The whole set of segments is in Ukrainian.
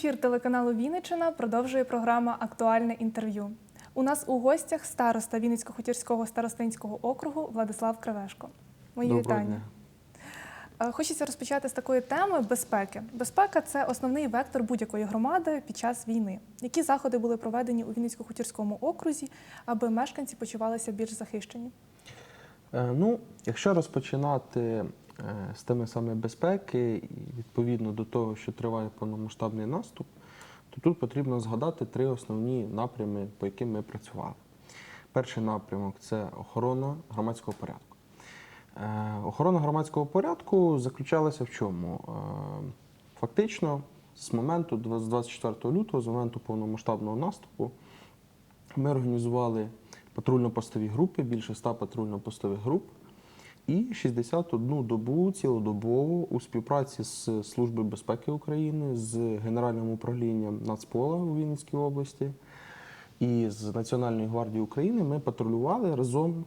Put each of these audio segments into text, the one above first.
Ефір телеканалу Вінниччина продовжує програма Актуальне інтерв'ю. У нас у гостях староста Вінницько-Хутірського старостинського округу Владислав Кривешко. Мої Доброго вітання. дня. Е, Хочеться розпочати з такої теми безпеки. Безпека це основний вектор будь-якої громади під час війни. Які заходи були проведені у Вінницько-Хутірському окрузі, аби мешканці почувалися більш захищені? Е, Ну, якщо розпочинати з теми саме безпеки, і відповідно до того, що триває повномасштабний наступ, то тут потрібно згадати три основні напрями, по яким ми працювали. Перший напрямок це охорона громадського порядку. Е, Охорона громадського порядку заключалася в чому? Е, Фактично, з моменту з 24 лютого, з моменту повномасштабного наступу, ми організували патрульно-постові групи, більше 100 патрульно-постових груп, і 61 добу цілодобово у співпраці з Службою безпеки України, з Генеральним управлінням Нацпола у Вінницькій області і з Національної гвардії України ми патрулювали разом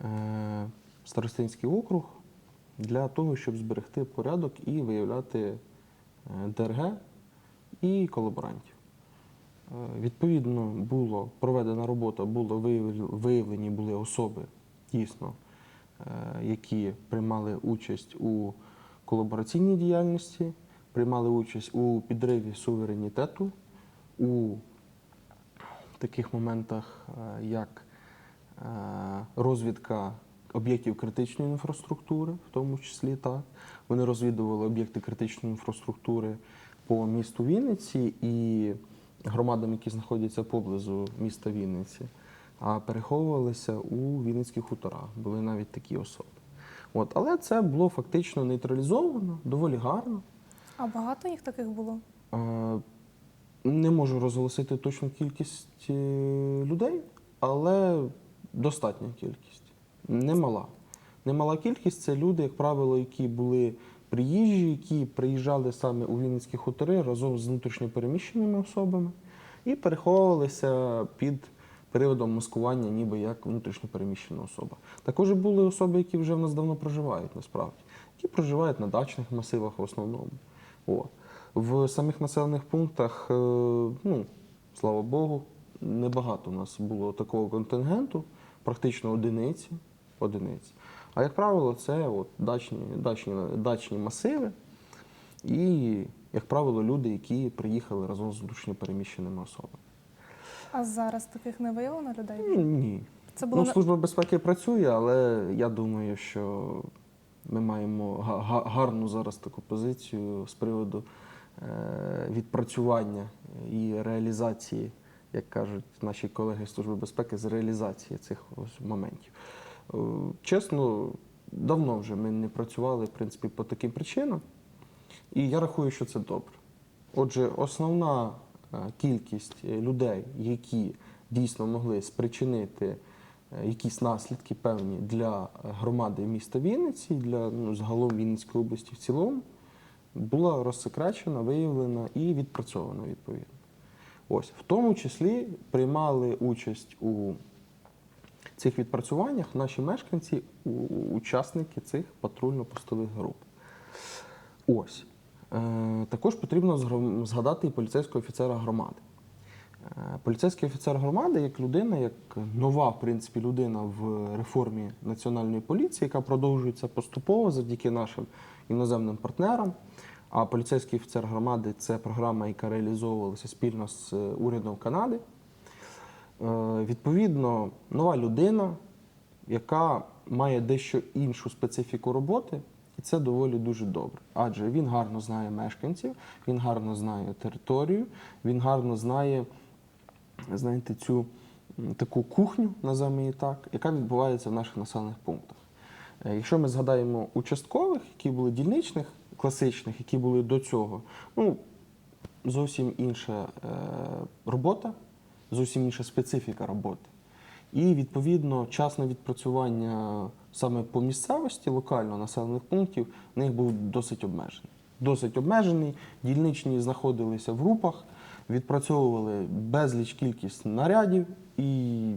е, Старостинський округ для того, щоб зберегти порядок і виявляти е, ДРГ і колаборантів. Е, Відповідно, було проведена робота, було виявлені, були особи дійсно, які приймали участь у колабораційній діяльності, приймали участь у підриві суверенітету, у таких моментах, е, як е, розвідка об'єктів критичної інфраструктури, в тому числі так. Вони розвідували об'єкти критичної інфраструктури по місту Вінниці і громадам, які знаходяться поблизу міста Вінниці, а переховувалися у Вінницьких хуторах. Були навіть такі особи. От, але це було фактично нейтралізовано, доволі гарно. А багато їх таких було? Не можу розголосити точну кількість е, людей, але достатня кількість. Немала. Немала кількість це люди, як правило, які були приїжджі, які приїжджали саме у Вінницькі хутори разом з внутрішньопереміщеними особами і переховувалися під приводом маскування, ніби як внутрішньопереміщена особа. Також були особи, які вже в нас давно проживають насправді, які проживають на дачних масивах в основному. От. В самих населених пунктах, е, ну, слава Богу, небагато у нас було такого контингенту, практично одиниці. одиниці. А як правило, це от дачні, дачні, дачні масиви і, як правило, люди, які приїхали разом з внутрішньопереміщеними особами. А зараз таких не виявлено людей? Ні. Це було Ну, служба безпеки працює, але я думаю, що ми маємо га- га- гарну зараз таку позицію з приводу е, відпрацювання і реалізації, як кажуть наші колеги з Служби безпеки, з реалізації цих ось моментів. Е, Чесно, давно вже ми не працювали в принципі, по таким причинам, і я рахую, що це добре. Отже, основна кількість е, людей, які дійсно могли спричинити е, якісь наслідки певні для е, громади міста Вінниці, для ну, загалом Вінницької області в цілому, була розсекречена, виявлена і відпрацьована відповідно. Ось, в тому числі приймали участь у цих відпрацюваннях наші мешканці, учасники цих патрульно-постових груп. Ось. Е, також потрібно згадати і поліцейського офіцера громади. Е, Поліцейський офіцер громади як людина, як нова, в принципі, людина в реформі національної поліції, яка продовжується поступово завдяки нашим іноземним партнерам. А поліцейський офіцер громади це програма, яка реалізовувалася спільно з е, урядом Канади. Відповідно, нова людина, яка має дещо іншу специфіку роботи, і це доволі дуже добре. Адже він гарно знає мешканців, він гарно знає територію, він гарно знає, знаєте, цю таку кухню, називаємо її так, яка відбувається в наших населених пунктах. Е, Якщо ми згадаємо участкових, які були дільничних, класичних, які були до цього, ну, зовсім інша е, робота, зовсім інша специфіка роботи. І відповідно час на відпрацювання саме по місцевості, локально населених пунктів, в них був досить обмежений. Досить обмежений. Дільничні знаходилися в групах, відпрацьовували безліч кількість нарядів і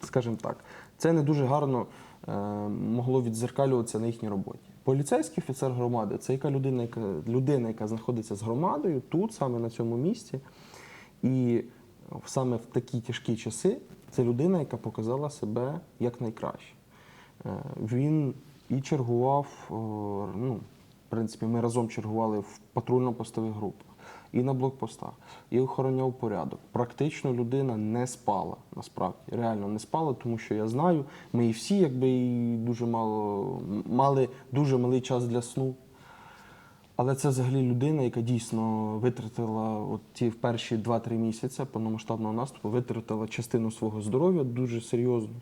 скажімо так, це не дуже гарно е, могло відзеркалюватися на їхній роботі. Поліцейський офіцер громади це яка людина, яка людина, яка знаходиться з громадою тут, саме на цьому місці. І саме в такі тяжкі часи це людина, яка показала себе як найкраще. Е, Він і чергував, ну, в принципі, ми разом чергували в патрульно-постових групах, і на блокпостах, і охороняв порядок. Практично людина не спала, насправді, реально не спала, тому що я знаю, ми і всі якби і дуже мало мали дуже малий час для сну. Але це взагалі людина, яка дійсно витратила от ті перші 2-3 місяці повномасштабного наступу, витратила частину свого здоров'я дуже серйозно.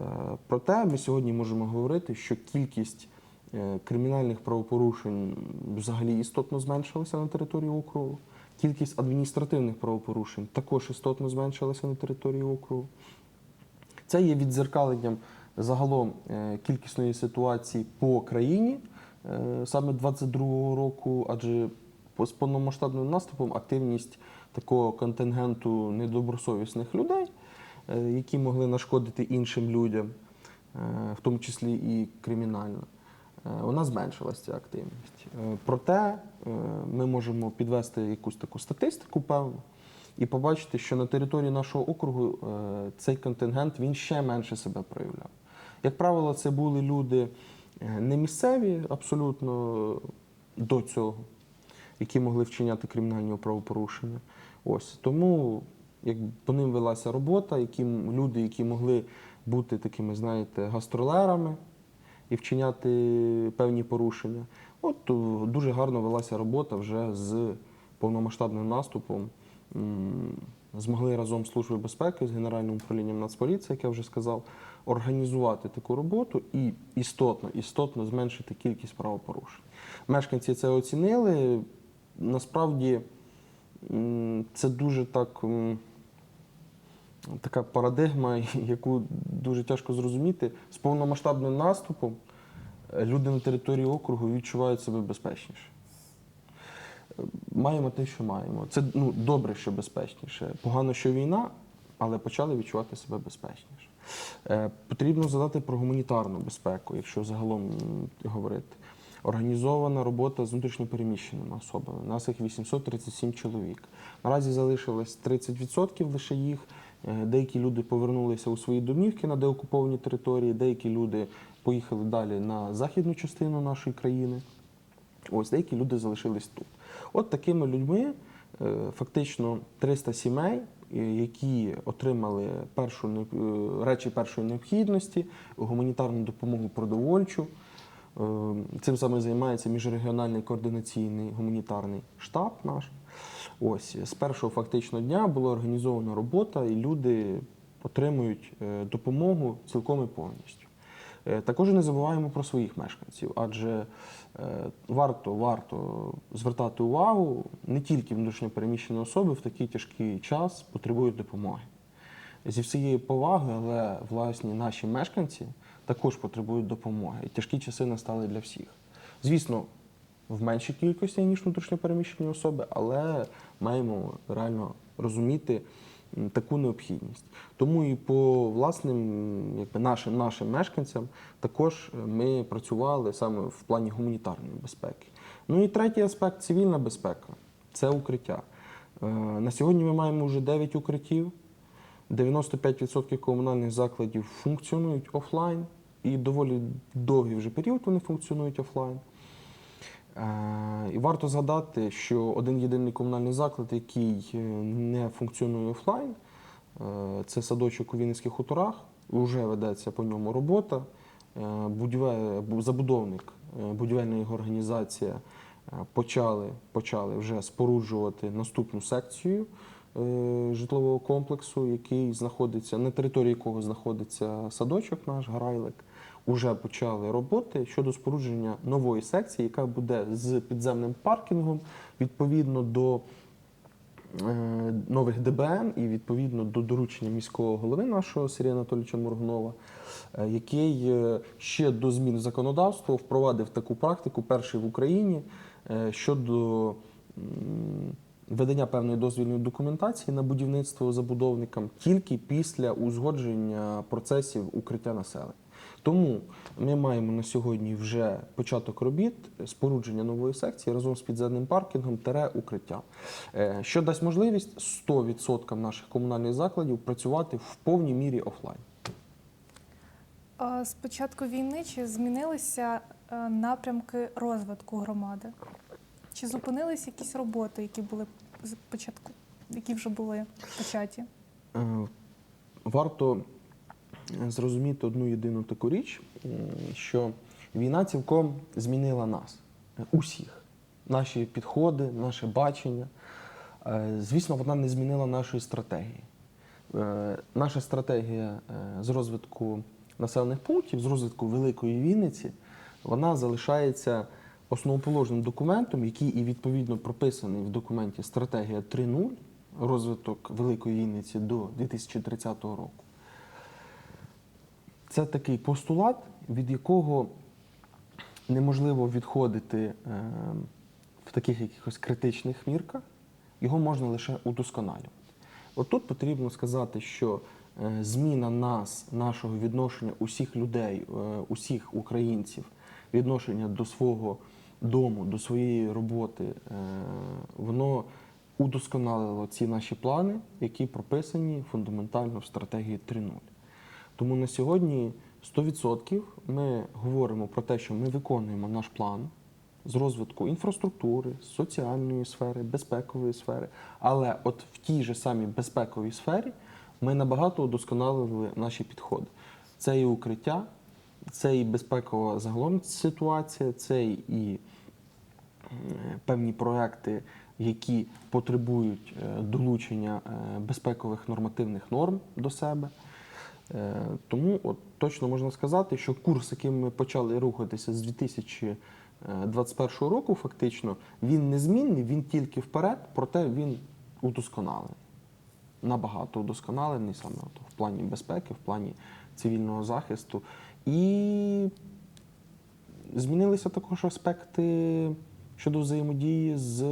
Е, Проте ми сьогодні можемо говорити, що кількість е, кримінальних правопорушень взагалі істотно зменшилася на території округу. Кількість адміністративних правопорушень також істотно зменшилася на території округу. Це є відзеркаленням загалом е, кількісної ситуації по країні саме 22-го року, адже з повномасштабним наступом активність такого контингенту недобросовісних людей, які могли нашкодити іншим людям, е, в тому числі і кримінально, е, вона зменшилася ця активність. Е, Проте е, ми можемо підвести якусь таку статистику певну і побачити, що на території нашого округу е, цей контингент він ще менше себе проявляв. Як правило, це були люди е, не місцеві абсолютно до цього, які могли вчиняти кримінальні правопорушення. Ось тому як по ним велася робота, які люди, які могли бути такими, знаєте, гастролерами і вчиняти певні порушення. От дуже гарно велася робота вже з повномасштабним наступом. Змогли разом з Службою безпеки з Генеральним управлінням Нацполіції, як я вже сказав, організувати таку роботу і істотно, істотно зменшити кількість правопорушень. Мешканці це оцінили. Насправді це дуже так. Така парадигма, яку дуже тяжко зрозуміти. З повномасштабним наступом е, люди на території округу відчувають себе безпечніше. Е, Маємо те, що маємо. Це ну, добре, що безпечніше. Погано, що війна, але почали відчувати себе безпечніше. Е, Потрібно задати про гуманітарну безпеку, якщо загалом говорити. Організована робота з внутрішньопереміщеними особами. У нас їх 837 чоловік. Наразі залишилось 30% лише їх. Е, Деякі люди повернулися у свої домівки на деокуповані території, деякі люди поїхали далі на західну частину нашої країни. Ось деякі люди залишились тут. От такими людьми е, фактично 300 сімей, е, які отримали першу речі першої необхідності, гуманітарну допомогу продовольчу. Цим саме займається міжрегіональний координаційний гуманітарний штаб наш. Ось з першого фактично дня була організована робота, і люди отримують е, допомогу цілком і повністю. Е, Також не забуваємо про своїх мешканців, адже е, варто, варто звертати увагу не тільки внутрішньопереміщені особи в такий тяжкий час потребують допомоги. Зі всієї поваги, але власні наші мешканці також потребують допомоги. І тяжкі часи настали для всіх. Звісно, в меншій кількості, ніж внутрішньопереміщені особи, але маємо реально розуміти таку необхідність. Тому і по власним якби нашим, нашим мешканцям також е, ми працювали саме в плані гуманітарної безпеки. Ну і третій аспект цивільна безпека це укриття. Е, На сьогодні ми маємо вже 9 укриттів. 95% комунальних закладів функціонують офлайн, і доволі довгий вже період вони функціонують офлайн. Е, І варто згадати, що один єдиний комунальний заклад, який е, не функціонує офлайн, е, це садочок у Вінницьких хуторах. Вже ведеться по ньому робота. Е, Забудовник, будівельна його організація почали, почали вже споруджувати наступну секцію житлового комплексу, який знаходиться на території якого знаходиться садочок наш Гарайлик. Уже почали роботи щодо спорудження нової секції, яка буде з підземним паркінгом відповідно до е, нових ДБН і відповідно до доручення міського голови нашого Сергія Анатолійовича Моргунова, е, який е, ще до змін в законодавство впровадив таку практику, перший в Україні, щодо м, видання певної дозвільної документації на будівництво забудовникам тільки після узгодження процесів укриття населення. Тому ми маємо на сьогодні вже початок робіт спорудження нової секції разом з підземним паркінгом тере укриття, Е, що дасть можливість 100% наших комунальних закладів працювати в повній мірі офлайн. З початку війни чи змінилися е, напрямки розвитку громади? Чи зупинились якісь роботи, які були з початку, які вже були початі? Е, Варто зрозуміти одну єдину таку річ, що війна цілком змінила нас, е, усіх, наші підходи, наше бачення. Е, Звісно, вона не змінила нашої стратегії. Е, Наша стратегія з розвитку населених пунктів, з розвитку Великої Вінниці, вона залишається основоположним документом, який і відповідно прописаний в документі Стратегія 3.0 розвиток Великої Вінниці до 2030 року. Це такий постулат, від якого неможливо відходити е, в таких якихось критичних мірках, його можна лише удосконалювати. От тут потрібно сказати, що е, зміна нас, нашого відношення усіх людей, е, усіх українців, відношення до свого дому, до своєї роботи, воно удосконалило ці наші плани, які прописані фундаментально в стратегії 3.0. Тому на сьогодні 100% ми говоримо про те, що ми виконуємо наш план з розвитку інфраструктури, соціальної сфери, безпекової сфери. Але от в тій же самій безпековій сфері ми набагато удосконалили наші підходи. Це і укриття, це і безпекова загалом ситуація, це і е, певні проекти, які потребують е, долучення е, безпекових нормативних норм до себе. Е, Тому от точно можна сказати, що курс, яким ми почали рухатися з 2021 року, фактично, він незмінний, він тільки вперед, проте він удосконалений. Набагато удосконалений саме от в плані безпеки, в плані цивільного захисту. І змінилися також аспекти щодо взаємодії з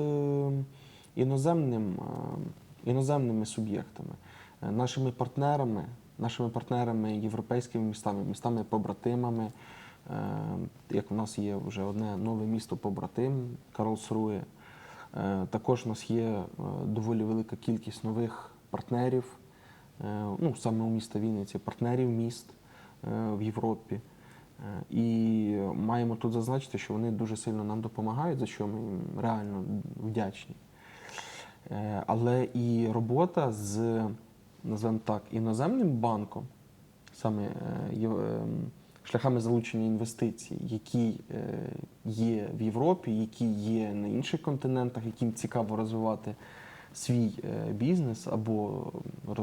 іноземним, е, іноземними суб'єктами, е, нашими партнерами, нашими партнерами європейськими містами, містами побратимами. Е, Як в нас є вже одне нове місто побратим Карлсрує. Е, Також у нас є е, доволі велика кількість нових партнерів, ну саме у міста Вінниці, партнерів міст в Європі. І маємо тут зазначити, що вони дуже сильно нам допомагають, за що ми їм реально вдячні. Але і робота з, називаємо так, іноземним банком, саме е, ем, шляхами залучення інвестицій, які е, є в Європі, які є на інших континентах, яким цікаво розвивати свій е, бізнес або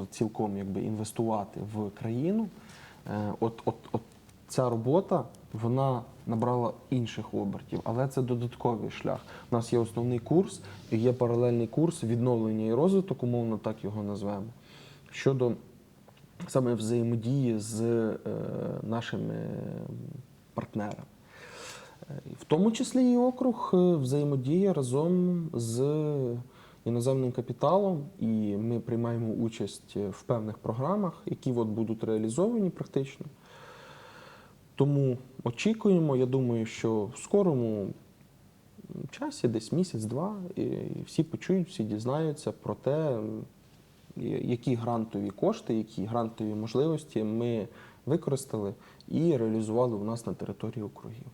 цілком якби інвестувати в країну. От, от, от ця робота вона набрала інших обертів, але це додатковий шлях. У нас є основний курс, і є паралельний курс відновлення і розвиток, умовно так його назвемо. Щодо саме взаємодії з е, нашими партнерами. Е, В тому числі і округ е, взаємодіє разом з іноземним капіталом, і ми приймаємо участь в певних програмах, які от будуть реалізовані практично. Тому очікуємо, я думаю, що в скорому часі, десь місяць-два, і всі почують, всі дізнаються про те, які грантові кошти, які грантові можливості ми використали і реалізували у нас на території округів.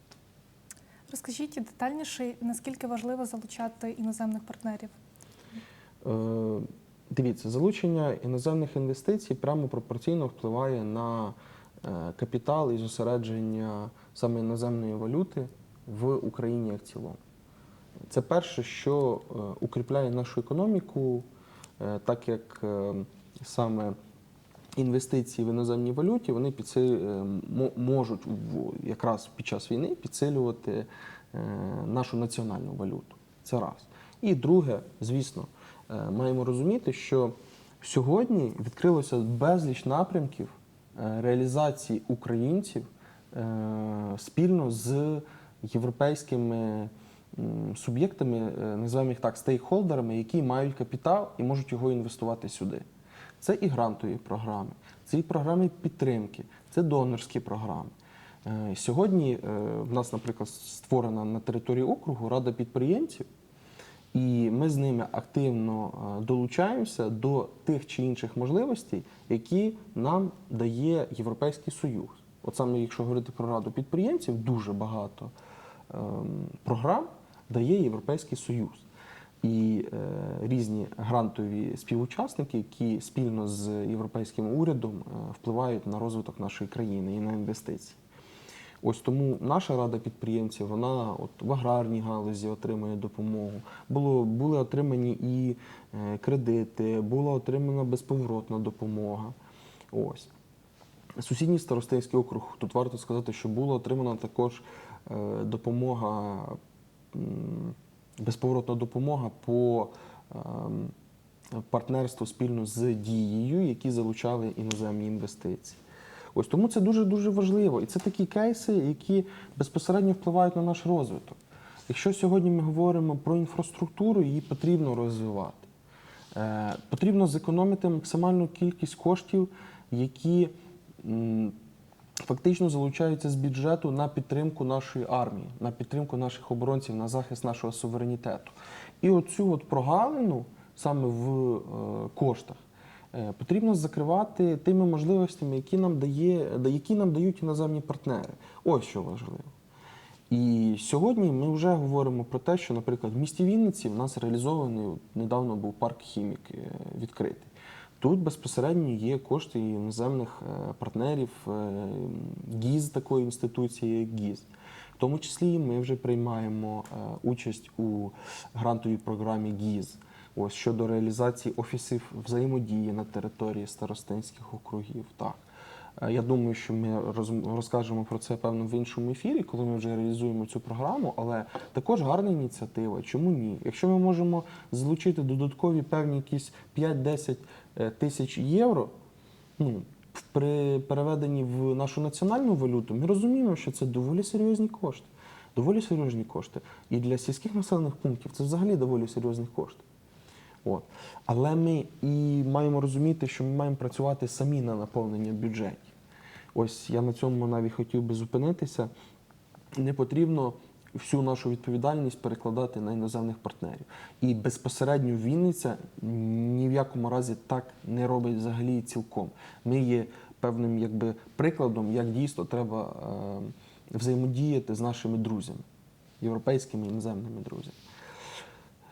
Розкажіть детальніше, наскільки важливо залучати іноземних партнерів? Е, Дивіться, залучення іноземних інвестицій прямо пропорційно впливає на е, капітал і зосередження саме іноземної валюти в Україні як цілому. Це перше, що е, укріпляє нашу економіку, так як е, саме інвестиції в іноземній валюті вони е, можуть якраз під час війни підсилювати е, нашу національну валюту. Це раз. І друге, звісно, е, маємо розуміти, що сьогодні відкрилося безліч напрямків е, реалізації українців е, спільно з європейськими суб'єктами, е, називаємо їх так, стейкхолдерами, які мають капітал і можуть його інвестувати сюди. Це і грантові програми, це і програми підтримки, це донорські програми. Е, Сьогодні е, в нас, наприклад, створена на території округу рада підприємців, і ми з ними активно долучаємося до тих чи інших можливостей, які нам дає Європейський Союз. От саме, якщо говорити про раду підприємців, дуже багато ем, програм дає Європейський Союз. І е, різні грантові співучасники, які спільно з європейським урядом е, впливають на розвиток нашої країни і на інвестиції. Ось тому наша рада підприємців, вона от в аграрній галузі отримує допомогу. Було, були отримані і е, кредити, була отримана безповоротна допомога. Ось. Сусідній старостинський округ, тут варто сказати, що була отримана також е, допомога, безповоротна допомога по ем, партнерству спільно з дією, які залучали іноземні інвестиції. Ось тому це дуже дуже важливо. І це такі кейси, які безпосередньо впливають на наш розвиток. Якщо сьогодні ми говоримо про інфраструктуру, її потрібно розвивати. Е, Потрібно зекономити максимальну кількість коштів, які фактично залучаються з бюджету на підтримку нашої армії, на підтримку наших оборонців, на захист нашого суверенітету. І оцю от прогалину саме в е, коштах е, потрібно закривати тими можливостями, які нам, дає, які нам дають іноземні партнери. Ось що важливо. І сьогодні ми вже говоримо про те, що, наприклад, в місті Вінниці в нас реалізований недавно був парк хімік е, відкритий. Тут безпосередньо є кошти іноземних е, партнерів, е, ГІЗ такої інституції, як ГІЗ. В тому числі ми вже приймаємо е, участь у грантовій програмі ГІЗ. Ось щодо реалізації офісів взаємодії на території старостинських округів. Так. Я думаю, що ми розкажемо про це певно в іншому ефірі, коли ми вже реалізуємо цю програму. Але також гарна ініціатива. Чому ні? Якщо ми можемо залучити додаткові певні якісь 5-10 е, тисяч євро, ну при переведенні в нашу національну валюту, ми розуміємо, що це доволі серйозні кошти. Доволі серйозні кошти. І для сільських населених пунктів це взагалі доволі серйозні кошти. От. Але ми і маємо розуміти, що ми маємо працювати самі на наповнення бюджетів. Ось я на цьому навіть хотів би зупинитися. Не потрібно всю нашу відповідальність перекладати на іноземних партнерів. І безпосередньо Вінниця ні в якому разі так не робить взагалі цілком. Ми є певним якби, прикладом, як дійсно треба е, взаємодіяти з нашими друзями, європейськими іноземними друзями.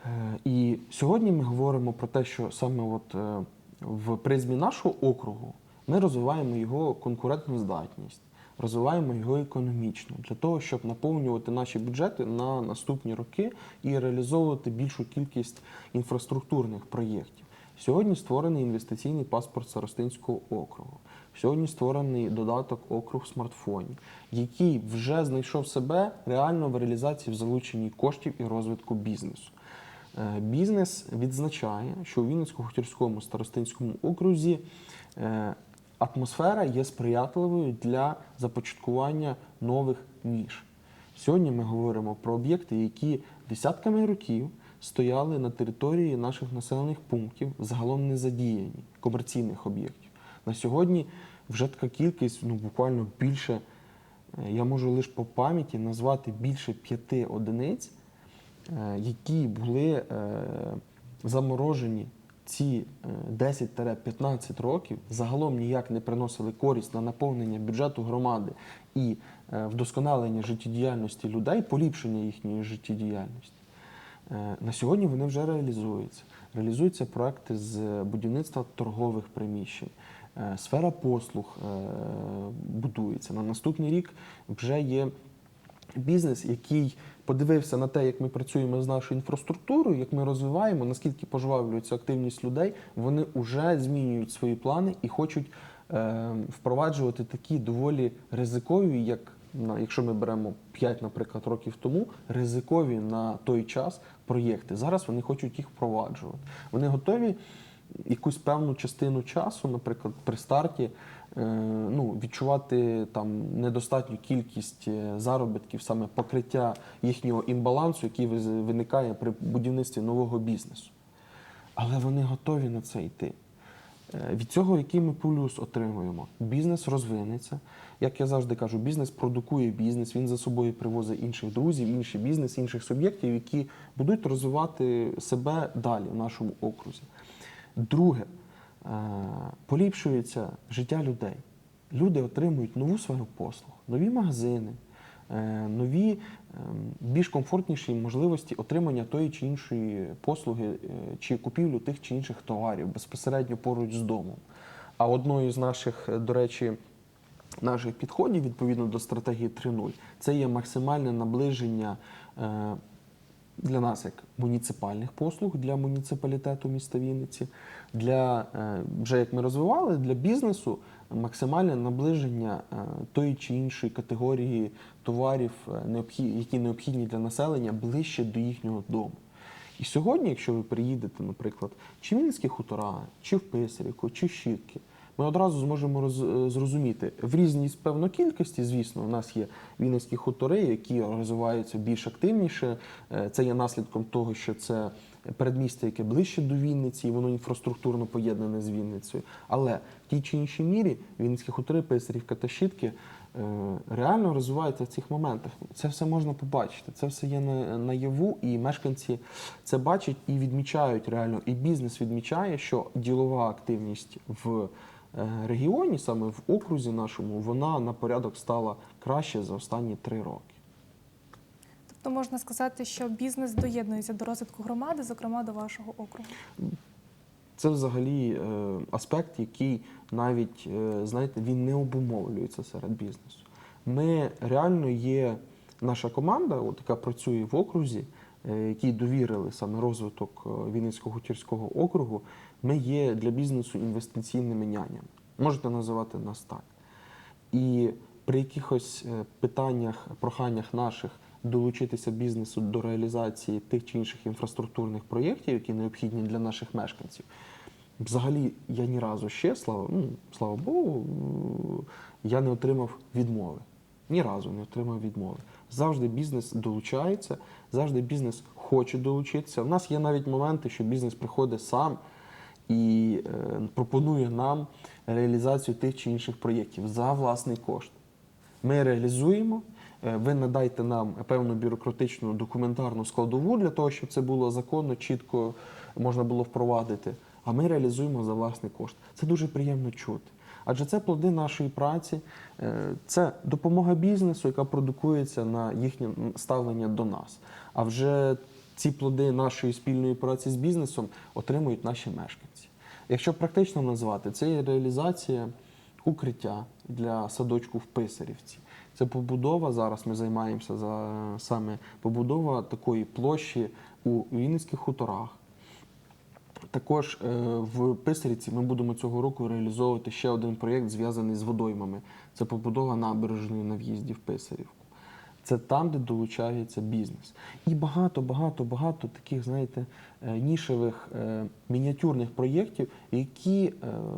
Е, І сьогодні ми говоримо про те, що саме от е, в призмі нашого округу ми розвиваємо його конкурентну здатність, розвиваємо його економічно для того, щоб наповнювати наші бюджети на наступні роки і реалізовувати більшу кількість інфраструктурних проєктів. Сьогодні створений інвестиційний паспорт Старостинського округу. Сьогодні створений додаток округ в смартфоні, який вже знайшов себе реально в реалізації в залученні коштів і розвитку бізнесу. Е, Бізнес відзначає, що у Вінницько-Хутірському старостинському окрузі е, атмосфера є сприятливою для започаткування нових ніж. Сьогодні ми говоримо про об'єкти, які десятками років стояли на території наших населених пунктів, загалом не задіяні комерційних об'єктів. На сьогодні вже така кількість, ну буквально більше, е, я можу лише по пам'яті назвати більше п'яти одиниць, е, які були е, заморожені ці е, 10-15 років, загалом ніяк не приносили користь на наповнення бюджету громади і е, вдосконалення життєдіяльності людей, поліпшення їхньої життєдіяльності. Е, На сьогодні вони вже реалізуються. Реалізуються проекти з будівництва торгових приміщень. Е, Сфера послуг е, будується. На наступний рік вже є бізнес, який подивився на те, як ми працюємо з нашою інфраструктурою, як ми розвиваємо, наскільки пожвавлюється активність людей, вони вже змінюють свої плани і хочуть е, впроваджувати такі доволі ризикові, як якщо ми беремо 5, наприклад, років тому, ризикові на той час проєкти. Зараз вони хочуть їх впроваджувати. Вони готові якусь певну частину часу, наприклад, при старті ну, відчувати там недостатню кількість е, заробітків, саме покриття їхнього імбалансу, який виникає при будівництві нового бізнесу. Але вони готові на це йти. Е, Від цього який ми плюс отримуємо? Бізнес розвинеться. Як я завжди кажу, бізнес продукує бізнес, він за собою привозить інших друзів, інший бізнес, інших суб'єктів, які будуть розвивати себе далі в нашому окрузі. Друге, е, поліпшується життя людей. Люди отримують нову сферу послуг, нові магазини, е, нові ем, більш комфортніші можливості отримання тої чи іншої послуги е, чи купівлю тих чи інших товарів безпосередньо поруч з домом. А одною з наших, е, до речі, наших підходів відповідно до стратегії 3.0 це є максимальне наближення е, для нас як муніципальних послуг для муніципалітету міста Вінниці, для е, вже як ми розвивали для бізнесу максимальне наближення е, тої чи іншої категорії товарів, е, які необхідні для населення ближче до їхнього дому. І сьогодні, якщо ви приїдете, наприклад, чи в Вінницькі хутора, чи в Писарівку, чи Щітки, ми одразу зможемо роз- е, зрозуміти в різній певно кількості. Звісно, у нас є вінницькі хутори, які розвиваються більш активніше. Е, Це є наслідком того, що це передмістя, яке ближче до Вінниці, і воно інфраструктурно поєднане з Вінницею. Але в тій чи іншій мірі Вінницькі хутори, Писарівка та Щітки е, реально розвиваються в цих моментах. Це все можна побачити. Це все є на- наяву, і мешканці це бачать і відмічають реально. І бізнес відмічає, що ділова активність в регіоні, саме в окрузі нашому, вона на порядок стала краще за останні три роки. Тобто можна сказати, що бізнес доєднується до розвитку громади, зокрема до вашого округу. Це взагалі е, аспект, який навіть, е, знаєте, він не обумовлюється серед бізнесу. Ми реально є наша команда, от, яка працює в окрузі, е, якій довірили саме розвиток е, Вінницького гутірського округу. Ми є для бізнесу інвестиційними нянями. Можете називати нас так. І при якихось е, питаннях, проханнях наших долучитися бізнесу до реалізації тих чи інших інфраструктурних проєктів, які необхідні для наших мешканців, взагалі я ні разу ще, слава, ну, слава Богу, е, я не отримав відмови. Ні разу не отримав відмови. Завжди бізнес долучається, завжди бізнес хоче долучитися. У нас є навіть моменти, що бізнес приходить сам і е, пропонує нам реалізацію тих чи інших проєктів за власний кошт. Ми реалізуємо. е, Ви надайте нам певну бюрократичну документарну складову для того, щоб це було законно, чітко можна було впровадити. А ми реалізуємо за власний кошт. Це дуже приємно чути. Адже це плоди нашої праці, е, це допомога бізнесу, яка продукується на їхнє ставлення до нас. А вже ці плоди нашої спільної праці з бізнесом отримують наші мешканці. Якщо практично назвати, це є реалізація укриття для садочку в Писарівці. Це побудова. Зараз ми займаємося за саме побудова такої площі у Вінницьких хуторах. Також е, в Писарівці ми будемо цього року реалізовувати ще один проєкт, зв'язаний з водоймами. Це побудова набережної на в'їзді в Писарівку. Це там, де долучається бізнес. І багато, багато, багато таких, знаєте, е, нішевих е, мініатюрних проєктів, які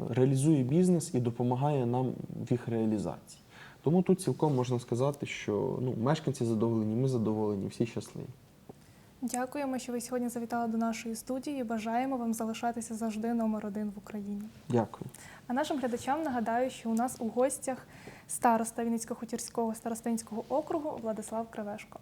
реалізує бізнес і допомагає нам в їх реалізації. Тому тут цілком можна сказати, що ну, мешканці задоволені, ми задоволені, всі щасливі. Дякуємо, що ви сьогодні завітали до нашої студії. Бажаємо вам залишатися завжди номер один в Україні. Дякую. А нашим глядачам нагадаю, що у нас у гостях староста Вінницько-Хутірського старостинського округу Владислав Кривешко.